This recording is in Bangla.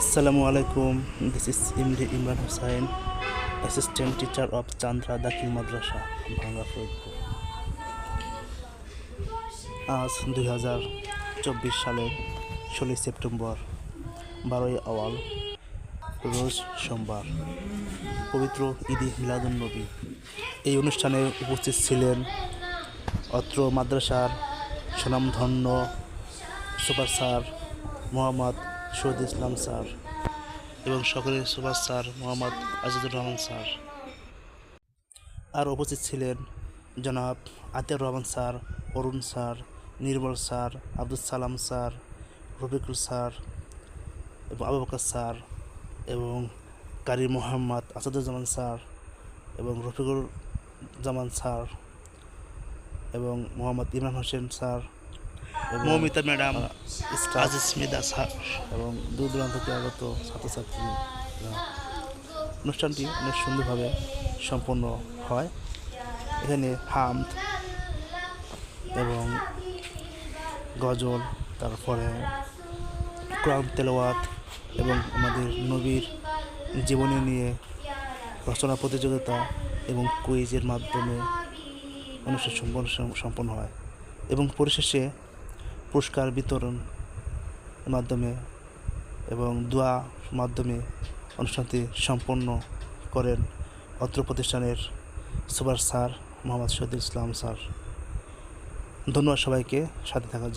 আসসালামু আলাইকুম this is ইমরি Imran Hussain assistant teacher of Chandra Dakhil Madrasa Bhanga Faridpur আজ দুই হাজার চব্বিশ সালের ষোলোই সেপ্টেম্বর, বারোই আওয়াল, রোজ সোমবার, পবিত্র ঈদি মিলাদুন্নবী এই অনুষ্ঠানে উপস্থিত ছিলেন অত্র মাদ্রাসার সুনামধন্য super sir Mohammad Shahid Islam sir এবং সকলের সুভাষ স্যার, মোহাম্মদ আজিজুর রহমান স্যার। আর উপস্থিত ছিলেন জনাব Atiar Rahman sir, Arun sir, Nirmal sir, Abdul Salam sir, Rafiqul sir এবং আবু বকর স্যার এবং কারি মোহাম্মদ আসাদুজ্জামান স্যার এবং রফিকুল জামান স্যার এবং Mohammad Imran Hossain sir Moumita madam Aziz Mida sir এবং দূর দূরান্ত থেকে আগত ছাত্রছাত্রী অনুষ্ঠানটি অনেক সুন্দরভাবে সম্পন্ন হয়। এখানে হামদ এবং গজল তারপরে কোরআন তেলাওয়াত এবং আমাদের নবীর জীবনী নিয়ে রচনা প্রতিযোগিতা এবং কুইজের মাধ্যমে অনুষ্ঠান সম্পন্ন সম্পন্ন হয়। এবং পরিশেষে পুরস্কার বিতরণ মাধ্যমে এবং দোয়া মাধ্যমে অনুষ্ঠানটি সম্পন্ন করেন অত্র প্রতিষ্ঠানের super sir Mohammad Shahidul Islam sir. ধন্যবাদ সবাইকে, সাথে থাকার জন্য।